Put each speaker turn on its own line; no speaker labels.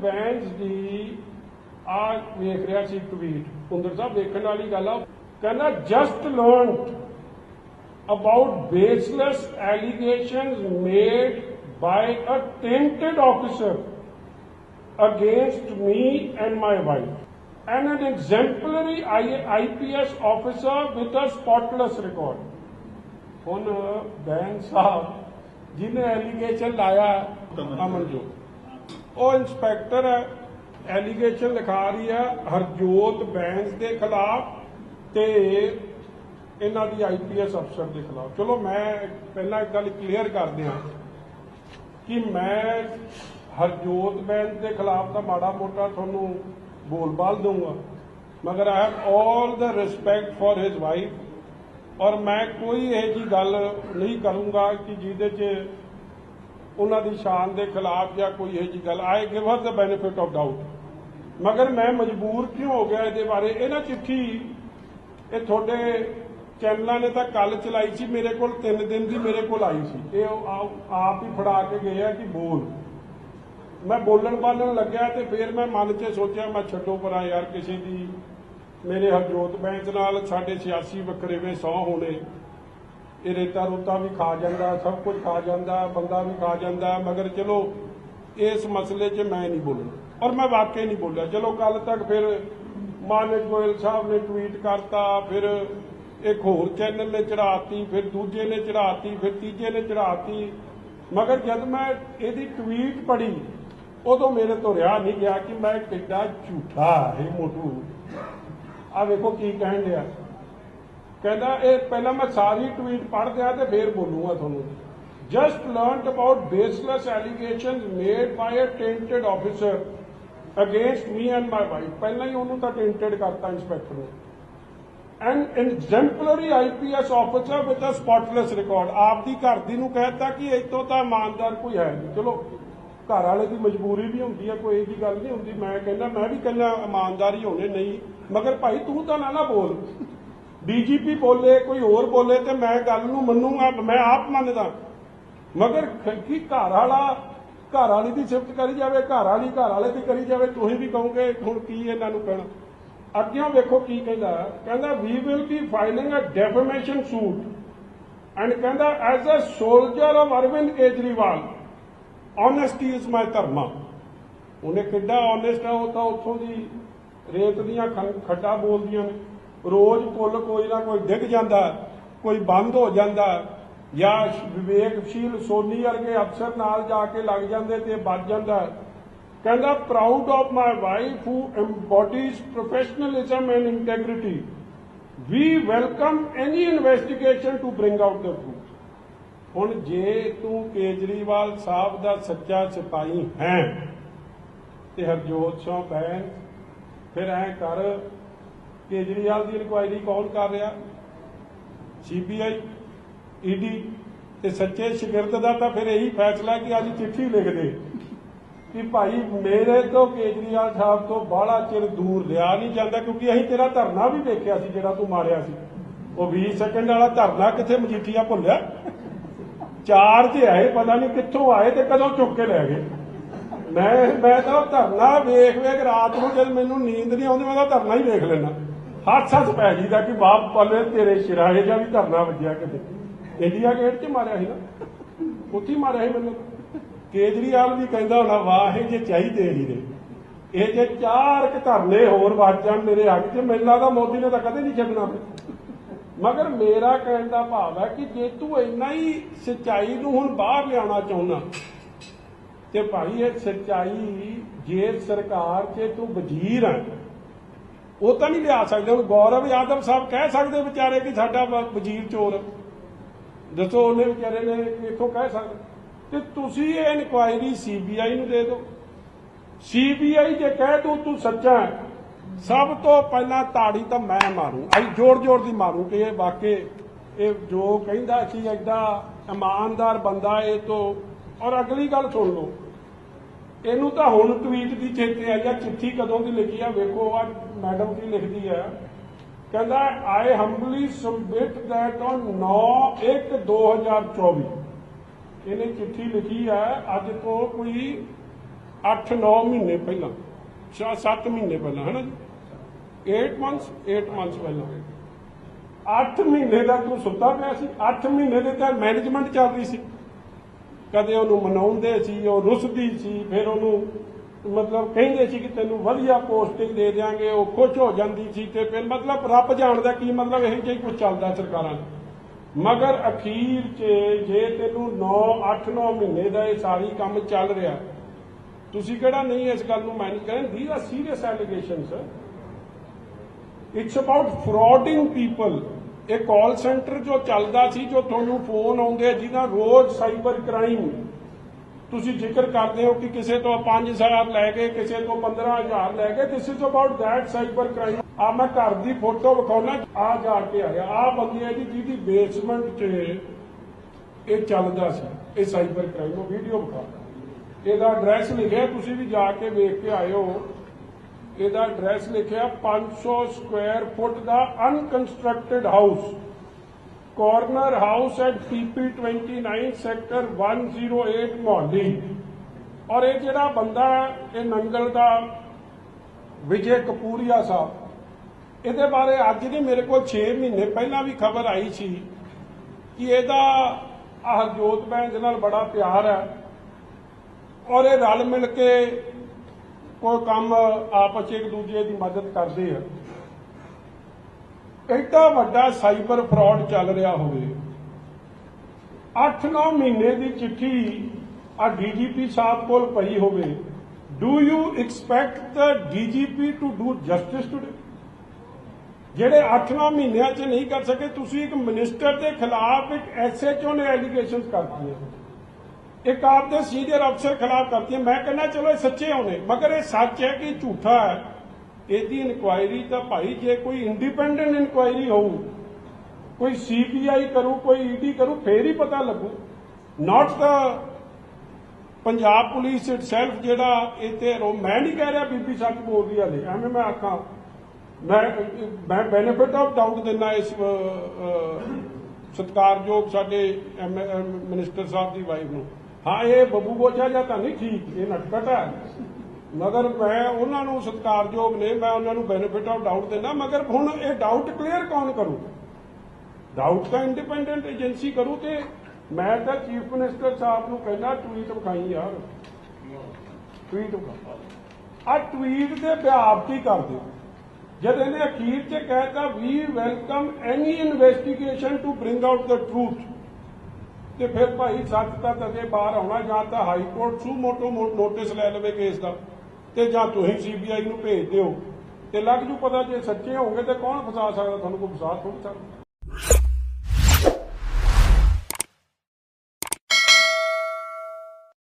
ਬੈਂਸ ਦੀ ਆ ਵੇਖ ਰਿਹਾ ਸੀ ਟਵੀਟ ਪੁੰਦਰ ਸਾਹਿਬ ਵੇਖਣ ਵਾਲੀ ਗੱਲ ਆ ਕਹਿੰਦਾ just learned about baseless allegations made by a tainted officer against me and my wife and an exemplary I- IPS officer with a spotless record. ਹੁਣ ਬੈਨ ਸਾਹਿਬ ਜਿਹਨੇ ਐਲੀਗੇਸ਼ਨ ਲਾਇਆ ਅਮਨਜੋਤ ਉਹ ਇੰਸਪੈਕਟਰ ਹੈ ਐਲੀਗੇਸ਼ਨ ਲਿਖਾ ਰਹੀ ਹੈ ਹਰਜੋਤ ਬੈਂਸ ਦੇ ਖਿਲਾਫ ਤੇ ਇਹਨਾਂ ਦੀ ਆਈਪੀਐਸ ਅਫਸਰ ਦੇ ਖਿਲਾਫ। ਚਲੋ ਮੈਂ ਪਹਿਲਾਂ ਇੱਕ ਗੱਲ ਕਲੀਅਰ ਕਰ ਦਿਆਂ ਕਿ ਮੈਂ ਹਰਜੋਤ ਬੈਂਸ ਦੇ ਖਿਲਾਫ ਤਾਂ ਮਾੜਾ ਮੋਟਾ ਤੁਹਾਨੂੰ ਬੋਲਬਾਲ ਦਊਂਗਾ, ਮਗਰ I have all the respect for his wife ਔਰ ਮੈਂ ਕੋਈ ਇਹ ਜੀ ਗੱਲ ਨਹੀਂ ਕਰੂੰਗਾ ਕਿ ਜਿਹਦੇ 'ਚ ਉਹਨਾਂ ਦੀ ਸ਼ਾਨ ਦੇ ਖਿਲਾਫ ਜਾਂ ਕੋਈ ਇਹ ਜੀ ਗੱਲ I give her the benefit of doubt ਮਗਰ ਮੈਂ ਮਜਬੂਰ ਕਿਉਂ ਹੋ ਗਿਆ ਇਹਦੇ ਬਾਰੇ? ਇਹ ਨਾ ਚਿੱਠੀ, ਇਹ ਤੁਹਾਡੇ ਚੈਨਲਾਂ ਨੇ ਤਾਂ ਕੱਲ ਚਲਾਈ ਸੀ, ਮੇਰੇ ਕੋਲ 3 ਦਿਨ ਦੀ ਮੇਰੇ ਕੋਲ ਆਈ ਸੀ। ਇਹ ਆਪ- ਹੀ ਫੜਾ ਕੇ ਗਏ ਆ ਕਿ ਬੋਲ। ਮੈਂ ਬੋਲਣ ਬਾਲਣ ਲੱਗਿਆ ਤੇ ਫਿਰ ਮੈਂ ਮਨ 'ਚ ਸੋਚਿਆ, ਮੈਂ ਛੱਡੋ ਪਰਾਂ ਯਾਰ, ਕਿਸੇ ਦੀ ਮੇਰੇ ਹਰਜੋਤ ਬੈਂਚ ਨਾਲ ਸਾਡੇ ਸਿਆਸੀ ਵਖਰੇਵੇਂ ਸੌ ਹੋਣੇ। ਇਹ ਰੇਤਾ ਰੋਤਾ ਵੀ ਖਾ ਜਾਂਦਾ, ਸਭ ਕੁਝ ਖਾ ਜਾਂਦਾ, ਬੰਦਾ ਵੀ ਖਾ ਜਾਂਦਾ, ਮਗਰ ਚਲੋ ਇਸ ਮਸਲੇ 'ਚ ਮੈਂ ਨਹੀਂ ਬੋਲਣਾ। ਔਰ ਮੈਂ ਵਾਕਈ ਨਹੀਂ ਬੋਲਿਆ। ਚਲੋ ਕੱਲ ਤੱਕ ਫਿਰ ਮਾਨਕ ਗੋਇਲ ਸਾਹਿਬ ਨੇ ਟਵੀਟ ਕਰਤਾ, ਫਿਰ ਇੱਕ ਹੋਰ ਚੈਨਲ ਨੇ ਚੜਾਤੀ ਫਿਰ ਦੂਜੇ ਨੇ ਚੜਾਤੀ ਫਿਰ ਤੀਜੇ ਨੇ ਚੜਾਤੀ ਮਗਰ ਜਦ ਮੈਂ ਇਹਦੀ ਟਵੀਟ ਪੜ੍ਹੀ, ਉਦੋਂ ਮੇਰੇ ਤੋਂ ਰਿਹਾ ਨਹੀਂ ਗਿਆ ਕਿ ਮੈਂ ਕਿੱਡਾ ਝੂਠਾ, ਹੈ ਮੋਟੂ। ਆ ਵੇਖੋ ਕੀ ਕਹਿਣ ਡਿਆ। ਕਹਿੰਦਾ, ਇਹ ਪਹਿਲਾਂ ਮੈਂ ਸਾਰੀ ਟਵੀਟ ਪੜ੍ਹ ਦਿਆਂ ਤੇ ਫੇਰ ਬੋਲੂਗਾ ਤੁਹਾਨੂੰ। Just learned about baseless allegations made by a tainted officer against me and my wife ਪਹਿਲਾਂ ਹੀ ਉਹਨੂੰ ਤਾਂ ਟੈਂਟਡ ਕਰਤਾ ਇੰਸਪੈਕਟਰ ਨੇ। An exemplary IPS officer with a spotless record ਆਪ ਦੀ ਘਰ ਦੀ ਨੂੰ ਕਹਿਤਾ ਕਿ ਇਤੋਂ ਤਾਂ ਇਮਾਨਦਾਰ ਕੋਈ ਹੈ ਨਹੀਂ। ਚਲੋ, ਘਰ ਵਾਲੇ ਦੀ ਮਜਬੂਰੀ ਵੀ ਹੁੰਦੀ ਹੈ, ਕੋਈ ਇਹਦੀ ਗੱਲ ਨਹੀਂ ਹੁੰਦੀ। ਮੈਂ ਕਹਿੰਦਾ, ਮੈਂ ਵੀ ਕਹਿੰਦਾ ਇਮਾਨਦਾਰੀ ਹੋਣੇ ਨਹੀਂ। ਮਗਰ ਭਾਈ ਤੂੰ ਤਾਂ ਨਾ ਨਾ ਬੋਲ। ਡੀਜੀਪੀ ਬੋਲੇ, ਕੋਈ ਹੋਰ ਬੋਲੇ ਤੇ ਮੈਂ ਗੱਲ ਨੂੰ ਮੰਨੂਗਾ, ਮੈਂ ਆਪ ਮੰਨਦਾ। ਮਗਰ ਕੀ ਘਰ ਵਾਲਾ, ਘਰ ਵਾਲੀ ਦੀ ਸਿਫਤ ਕਰੀ ਜਾਵੇ, ਘਰ ਵਾਲੀ ਘਰ ਵਾਲੇ ਦੀ ਕਰੀ ਜਾਵੇ, ਤੁਸੀਂ ਵੀ ਕਹੋਗੇ, ਹੁਣ ਕੀ ਇਹਨਾਂ ਨੂੰ ਕਹਿਣਾ? ਅੱਗੇ ਵੇਖੋ ਕੀ ਕਹਿੰਦਾ ਕਹਿੰਦਾ we will be filing a defamation suit and ਕਹਿੰਦਾ as a soldier of Arvind Kejriwal honesty is my dharma ਉਹਨੇ ਕਿੱਡਾ ਓਨੈਸਟ ਆ, ਉਹ ਤਾਂ ਉੱਥੋਂ ਦੀ ਰੇਤ ਦੀਆਂ ਖੰ- ਬੋਲਦੀਆਂ ਨੇ। ਰੋਜ਼ ਪੁੱਲ ਕੋਈ ਨਾ ਕੋਈ ਡਿੱਗ ਜਾਂਦਾ, ਕੋਈ ਬੰਦ ਹੋ ਜਾਂਦਾ ਜਾਂ ਵਿਵੇਕਸ਼ੀਲ ਸੋਨੀ ਵਰਗੇ ਅਫਸਰ ਨਾਲ ਜਾ ਕੇ ਲੱਗ ਜਾਂਦੇ ਤੇ ਬਚ ਜਾਂਦਾ। ਕਹਿੰਦਾ proud of my wife who embodies professionalism and integrity. We welcome any investigation to bring out the truth. ਹੁਣ ਜੇ ਤੂੰ ਕੇਜਰੀਵਾਲ ਸਾਹਿਬ ਦਾ ਸੱਚਾ ਸਿਪਾਹੀ ਹੈ ਤੇ ਹਰਜੋਤ ਸਿੰਘ ਭੈਣ, ਫਿਰ ਐ ਕਰ ਕੇਜਰੀਵਾਲ ਦੀ ਇਨਕੁਆਇਰੀ ਕੌਣ ਕਰ ਰਿਹਾ ਸੀਬੀਆਈ ਈਡੀ ਤੇ ਸੱਚੇ ਸ਼ਾਗਿਰਦ ਦਾ ਤਾਂ ਫਿਰ ਇਹੀ ਫੈਸਲਾ ਕਿ ਅੱਜ ਚਿੱਠੀ ਲਿਖ ਦੇ ਕਿ ਭਾਈ ਮੇਰੇ ਤੋਂ ਕੇਜਰੀਵਾਲ ਸਾਹਿਬ ਤੋਂ ਬਾਹਲਾ ਚਿਰ ਦੂਰ ਰਿਹਾ ਨਹੀਂ ਜਾਂਦਾ, ਕਿਉਂਕਿ ਅਸੀਂ ਤੇਰਾ ਧਰਨਾ ਵੀ ਵੇਖਿਆ ਸੀ ਜਿਹੜਾ ਤੂੰ ਮਾਰਿਆ ਸੀ। ਉਹ 20 ਸੈਕਿੰਡ ਵਾਲਾ ਧਰਨਾ ਕਿੱਥੇ ਮਜੀਠੀਆ ਭੁੱਲਿਆ? ਚਾਰ ਤੇ ਆਏ, ਪਤਾ ਨਹੀਂ ਕਿੱਥੋਂ ਆਏ ਤੇ ਕਦੋਂ ਚੁੱਕ ਕੇ ਲੈ ਗਏ। ਮੈਂ ਮੈਂ ਤਾਂ ਧਰਨਾ ਵੇਖ ਵੇਖ ਰਾਤ ਨੂੰ ਜਦ ਮੈਨੂੰ ਨੀਂਦ ਨਹੀਂ ਆਉਂਦੀ, ਮੈਂ ਤਾਂ ਧਰਨਾ ਹੀ ਵੇਖ ਲੈਣਾ ਹੱਥ ਪੈ ਜੀਦਾ ਕਿ ਬਾਪ ਪੱਲੇ ਤੇਰੇ ਸ਼ਿਰਾਏ ਜਾਂ ਵੀ ਧਰਨਾ ਵੱਜਿਆ ਕਿਤੇ। ਇੰਡੀਆ ਗੇਟ 'ਚ ਮਾਰਿਆ ਸੀ ਨਾ। ਉੱਥੇ ਮਾਰਿਆ ਸੀ ਮੈਨੂੰ। ਕੇਜਰੀਵਾਲ ਵੀ ਕਹਿੰਦਾ ਹੋਣਾ, ਵਾਹ, ਇਹ ਜੇ ਚਾਹੀਦੇ ਹੀ ਨੇ। ਇਹ ਜੇ ਚਾਰ ਕੁ ਧਰਨੇ ਹੋਰ ਵੱਜ ਜਾਣ ਮੇਰੇ ਹੱਕ 'ਚ ਮੈਨੂੰ ਲੱਗਦਾ ਮੋਦੀ ਨੇ ਤਾਂ ਕਦੇ ਨਹੀਂ ਛੱਡਣਾ ਮਗਰ ਮੇਰਾ ਕਹਿਣ ਦਾ ਭਾਵ ਹੈ ਕਿ ਜੇ ਤੂੰ ਇੰਨਾ ਹੀ ਸਚਾਈ ਨੂੰ ਹੁਣ ਬਾਹਰ ਲਿਆਉਣਾ ਚਾਹੁੰਦਾ, ਤੇ ਭਾਈ ਇਹ ਸਚਾਈ ਜੇ ਸਰਕਾਰ 'ਚ ਤੂੰ ਵਜ਼ੀਰ ਹੈ ਉਹ ਤਾਂ ਨਹੀਂ ਲਿਆ ਸਕਦੇ ਹੁਣ ਗੌਰਵ ਯਾਦਵ ਸਾਹਿਬ ਕਹਿ ਸਕਦੇ ਵਿਚਾਰੇ ਕਿ ਸਾਡਾ ਵਜ਼ੀਰ ਚੋਰ। ਦੱਸੋ ਉਹਨੇ ਵਿਚਾਰੇ ਨੇ ਇੱਥੋਂ ਕਹਿ ਸਕਦੇ। ਤੇ ਤੁਸੀਂ ਇਹ ਇਨਕੁਆਇਰੀ ਸੀਬੀਆਈ ਨੂੰ ਦੇ ਦਿਓ। ਸੀਬੀਆਈ ਜੇ ਕਹਿ ਦੂ ਤੂੰ ਸੱਚਾ ਸਭ ਤੋਂ ਪਹਿਲਾਂ ਤਾੜੀ ਤਾਂ ਮੈਂ ਮਾਰੂ। ਅਈ ਜੋਰ ਜੋਰ ਦੀ ਮਾਰੂ ਕਿ ਇਹ ਵਾਕੇ ਇਹ ਜੋ ਕਹਿੰਦਾ ਸੀ ਐਡਾ ਇਮਾਨਦਾਰ ਬੰਦਾ ਇਹ ਤੋਂ। ਔਰ ਅਗਲੀ ਗੱਲ ਸੁਣ ਲਓ। ਇਹਨੂੰ ਤਾਂ ਹੁਣ ਟਵੀਟ ਦੀ ਚੇਤੇ ਆਈ ਆ, ਚਿੱਠੀ ਕਦੋਂ ਦੀ ਲਿਖੀ ਆ? ਵੇਖੋ, ਆ ਮੈਡਮ ਕੀ ਲਿਖਦੀ ਆ। ਕਹਿੰਦਾ I humbly submit that on 9 1 2024 ਇਹਨੇ ਚਿੱਠੀ ਲਿਖੀ ਆ, ਅੱਜ ਤੋਂ ਕੋਈ 8-9 ਮਹੀਨੇ ਪਹਿਲਾਂ 7 ਮਹੀਨੇ ਪਹਿਲਾਂ ਹੈ 8 ਮੰਥਸ 8 ਮੰਥਸ ਪਹਿਲਾਂ। 8 ਮਹੀਨੇ ਦਾ ਤੂੰ ਸੁੱਤਾ ਪਿਆ ਸੀ 8 ਮਹੀਨੇ ਦੇ ਤਾਂ ਮੈਨੇਜਮੈਂਟ ਚੱਲ ਰਹੀ ਸੀ। ਕਦੇ ਉਹਨੂੰ ਮਨਾਉਂਦੇ ਸੀ, ਉਹ ਰੁੱਸਦੀ ਸੀ, ਫਿਰ ਉਹਨੂੰ ਮਤਲਬ ਕਹਿੰਦੇ ਸੀ ਕਿ ਤੈਨੂੰ ਵਧੀਆ ਪੋਸਟਿੰਗ ਦੇ ਦਿਆਂਗੇ, ਉਹ ਖੁਸ਼ ਹੋ ਜਾਂਦੀ ਸੀ ਤੇ ਫਿਰ ਮਤਲਬ ਰੱਬ ਜਾਣਦਾ ਕੀ ਮਤਲਬ ਇਹ ਜਿਹੀ ਕੁਝ ਚੱਲਦਾ ਸਰਕਾਰਾਂ ਦਾ ਮਗਰ ਅਖੀਰ 'ਚ ਜੇ ਤੈਨੂੰ 9 8 9 ਮਹੀਨੇ ਦਾ ਇਹ ਸਾਰੀ ਕੰਮ ਚੱਲ ਰਿਹਾ, ਤੁਸੀਂ ਕਿਹੜਾ ਨਹੀਂ ਇਸ ਗੱਲ ਨੂੰ ਮੈਨੇਜ ਕਰਨ ਦੀ are serious allegations it's about frauding people ਇਹ ਕਾਲ ਸੈਂਟਰ ਜੋ ਚੱਲਦਾ ਸੀ, ਜੋ ਤੁਹਾਨੂੰ ਫੋਨ ਆਉਂਦੇ ਆ ਰੋਜ਼ ਸਾਈਬਰ ਕ੍ਰਾਈਮ ਤੁਸੀਂ ਜ਼ਿਕਰ ਕਰਦੇ ਹੋ ਕਿ ਕਿਸੇ ਤੋਂ 5000 ਲੈ ਕੇ ਕਿਸੇ ਤੋਂ 15000 ਲੈ ਕੇ this is about that cyber crime ਆ ਮੈਂ ਘਰ ਦੀ ਫੋਟੋ ਵਿਖਾਉਣਾ, ਆ ਜਾ ਕੇ ਆਇਆ। ਆ ਬੰਦੇ ਆ ਜੀ, ਜਿਹਦੀ ਬੇਸਮੈਂਟ 'ਚ ਇਹ ਚੱਲਦਾ ਸੀ, ਇਹ ਸਾਈਬਰ ਕ੍ਰਾਈਮ ਉਹ ਵੀਡੀਓ ਵਿਖਾ। ਇਹਦਾ ਐਡਰੈਸ ਲਿਖਿਆ, ਤੁਸੀਂ ਵੀ ਜਾ ਕੇ ਵੇਖ ਕੇ ਆਇਓ ਇਹਦਾ ਐਡਰੈਸ ਲਿਖਿਆ 500 square foot the unconstructed house corner house at PP 29 sector 108 Mohali ਔਰ ਇਹ ਜਿਹੜਾ ਬੰਦਾ ਇਹ ਨੰਗਲ ਦਾ ਵਿਜੇ ਕਪੂਰੀਆ ਸਾਹਿਬ। ਇਹਦੇ ਬਾਰੇ ਅੱਜ ਦੀ ਮੇਰੇ ਕੋਲ 6 ਮਹੀਨੇ ਪਹਿਲਾਂ ਵੀ ਖਬਰ ਆਈ ਸੀ ਕਿ ਇਹਦਾ ਹਰਜੋਤ ਜੋਤ ਨਾਲ ਬੜਾ ਪਿਆਰ ਹੈ। ਔਰ ਇਹ ਰਲ ਮਿਲ ਕੇ ਕੋਈ ਕੰਮ ਆਪਸ 'ਚ ਇੱਕ ਦੂਜੇ ਦੀ ਮਦਦ ਕਰਦੇ ਆ। ਐਡਾ ਵੱਡਾ ਸਾਈਬਰ ਫਰਾਡ ਚੱਲ ਰਿਹਾ ਹੋਵੇ। 8-9 ਮਹੀਨੇ ਦੀ ਚਿੱਠੀ ਆ ਡੀਜੀਪੀ ਸਾਹਿਬ ਕੋਲ ਪਈ ਹੋਵੇ। Do you expect the DGP to do justice today ਜਿਹੜੇ 8-9 ਮਹੀਨਿਆਂ 'ਚ ਨਹੀਂ ਕਰ ਸਕੇ, ਤੁਸੀਂ ਇੱਕ ਮਿਨਿਸਟਰ ਦੇ ਖਿਲਾਫ ਇੱਕ ਐਸਐਚਓ ਨੇ ਐਲੀਗੇਸ਼ਨਸ ਕਰਤੀਆਂ। ਇੱਕ ਆਪਦੇ ਸੀਨੀਅਰ ਅਫਸਰ ਖਿਲਾਫ ਕਰਤੀ ਮੈਂ ਕਹਿੰਦਾ ਚਲੋ ਇਹ ਸੱਚੇ ਹੋਣੇ ਮਗਰ ਇਹ ਸੱਚ ਹੈ ਕਿ ਝੂਠਾ ਹੈ। ਇਹਦੀ ਇਨਕੁਆਇਰੀ ਤਾਂ ਭਾਈ ਜੇ ਕੋਈ ਇੰਡੀਪੈਂਡੈਂਟ ਇਨਕੁਆਇਰੀ ਹੋਊ ਕੋਈ ਸੀਬੀਆਈ ਕਰੂ ਕੋਈ ਈਡੀ ਕਰੂ ਫੇਰ ਹੀ ਪਤਾ ਲੱਗੂ। Not the Punjab police itself ਜਿਹੜਾ ਇੱਥੇ ਰੋ ਮੈਂ ਨਹੀਂ ਕਹਿ ਰਿਹਾ ਬੀਬੀ ਸੱਚ ਬੋਲਦੀ ਹਲੇ। ਐਵੇਂ ਮੈਂ ਆਖਾਂ ਮੈਂ ਮੈਂ ਬੈਨੀਫਿਟ ਆਫ ਡਾਊਟ ਦਿੰਦਾ ਇਸ ਅਹ, ਸਤਿਕਾਰਯੋਗ ਸਾਡੇ ਮਿਨਿਸਟਰ ਸਾਹਿਬ ਦੀ ਵਾਈਫ ਨੂੰ। ਹਾਂ, ਇਹ ਬੱਬੂ ਬੋਚਾ ਜਾਂ ਤਾਂ ਨਹੀਂ ਠੀਕ, ਇਹ ਨਟਕਟ ਹੈ। ਮਗਰ ਮੈਂ ਉਹਨਾਂ ਨੂੰ ਸਤਿਕਾਰਯੋਗ ਨੇ, ਮੈਂ ਉਹਨਾਂ ਨੂੰ ਬੈਨੀਫਿਟ ਆਫ ਡਾਊਟ ਦਿੰਦਾ, ਮਗਰ ਹੁਣ ਇਹ ਡਾਊਟ ਕਲੀਅਰ ਕੌਣ ਕਰੂ? ਡਾਊਟ ਤਾਂ ਇੰਡੀਪੈਂਡੈਂਟ ਏਜੰਸੀ ਕਰੂ ਤੇ ਮੈਂ ਤਾਂ ਚੀਫ ਮਿਨਿਸਟਰ ਸਾਹਿਬ ਨੂੰ ਕਹਿੰਦਾ ਟਵੀਟ ਵਿਖਾਈ ਯਾਰ। ਟਵੀਟ ਵਿਖਾ। ਆ ਟਵੀਟ ਦੇ ਬਿਆਪਤੀ ਕਰ ਦਿਓ। ਜਦ ਇਹਨੇ ਅਖੀਰ 'ਚ ਕਹਿਤਾ we welcome any investigation to bring out the truth ਤੇ ਫਿਰ ਭਾਈ ਸੱਚ ਤਾਂ ਤਦੇ ਬਾਹਰ ਆਉਣਾ ਜਾਂ ਤਾਂ high court suo motu notice ਲੈ ਲਵੇ ਕੇਸ ਦਾ, ਤੇ ਜਾਂ ਤੁਸੀਂ ਸੀਬੀਆਈ ਨੂੰ ਭੇਜ ਦਿਓ, ਤੇ ਲੱਗ ਜੂ ਪਤਾ ਜੇ ਸੱਚੇ ਹੋਗੇ ਤੇ ਕੌਣ ਫਸਾ ਸਕਦਾ, ਤੁਹਾਨੂੰ ਕੋਈ ਫਸਾ ਥੋੜੀ ਸਕਦਾ।